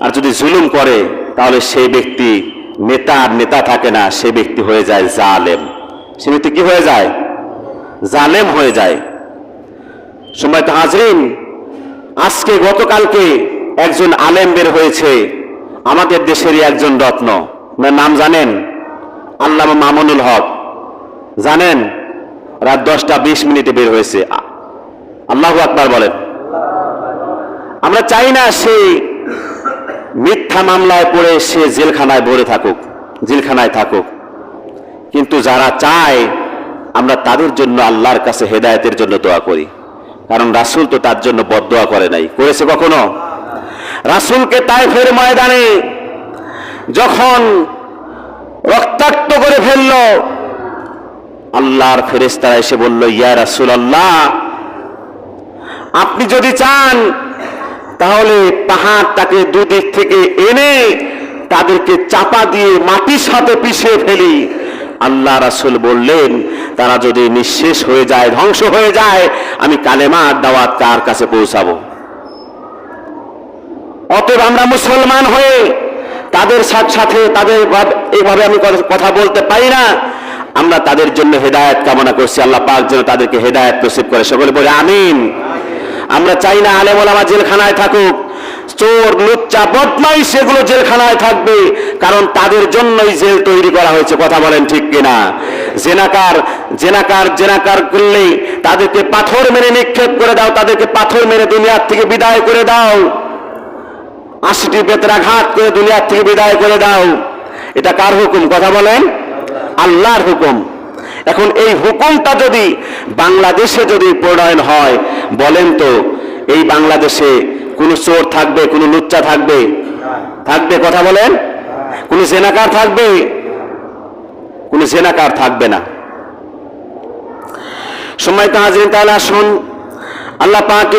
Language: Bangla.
আর যদি জুলুম করে, তাহলে সেই ব্যক্তি নেতা আর নেতা থাকে না, সে ব্যক্তি হয়ে যায় জালেম। সে ব্যক্তি কি হয়ে যায়? জালেম হয়ে যায়। সময় তো হাজরিন, আজকে গতকালকে একজন আলেম বের হয়েছে, আমাদের দেশেরই একজন রত্ন। নাম জানেন? আল্লামা মামুনুল হক। জানেন? রাত দশটা বিশ মিনিটে বের হয়েছে। আল্লাহু আকবার বলেন। আমরা চাই না সেই মিথ্যা মামলায় পড়ে সে জেলখানায় ভরে থাকুক, জেলখানায় থাকুক। কিন্তু যারা চায়, আমরা তাদের জন্য আল্লাহর কাছে হেদায়তের জন্য দোয়া করি। কারণ রাসূল তো তার জন্য বদদোয়া করে নাই। করেছে কখনো? রাসূলকে তাইফের ময়দানে যখন রক্তাক্ত করে ফেলল, আল্লাহর ফেরেস্তারা এসে বলল, ইয়া রাসূল আল্লাহ আপনি যদি চান তাহলে পাহাড়টাকে দুদিক থেকে এনে তাদেরকে চাপা দিয়ে মাটির সাথে পিছিয়ে ফেলি। আল্লাহ রাসূল বললেন, তারা যদি নিঃশেষ হয়ে যায়, ধ্বংস হয়ে যায়, আমি কালেমার দাওয়াত কার কাছে পৌঁছাবো? অতএব আমরা মুসলমান হয়ে তাদের সা- সাথে তাদের ভাব- এইভাবে আমি কথা বলতে পারি না। আমরা তাদের জন্য হেদায়েত কামনা করছি। আল্লাহ পাক যেন তাদেরকে হেদায়ত নসিব করে। সকলে বলে, আমিন। আমরা চাই না আলেম ওলামা জেলখানায় থাকুক। চোর, লুচ্চা বদমাই সেগুলো জেলখানায় থাকবে, কারণ তাদের জন্যই জেল তৈরি করা হয়েছে, কথা বলেন ঠিক কিনা। জেনাকার জেনাকার জেনাকার করলেই তাদেরকে পাথর মেরে নিক্ষেপ করে দাও, তাদেরকে পাথর মেরে দুনিয়ার থেকে বিদায় করে দাও। আশিটি বেতরাঘাত করে দুনিয়ার থেকে বিদায় করে দাও। এটা কার হুকুম, কথা বলেন? আল্লাহর হুকুম। এখন এই হুকুমটা যদি বাংলাদেশে যদি প্রণয়ন হয়, বলেন তো, এই বাংলাদেশে কোনো চোর থাকবে, কোনো লুচ্চা থাকবে? থাকবে, কথা বলেন? কোনো জেনাকার থাকবে? কোনো জেনাকার থাকবে না। সময় তো হাজির তাহলে আসুন, আল্লাহ পাকে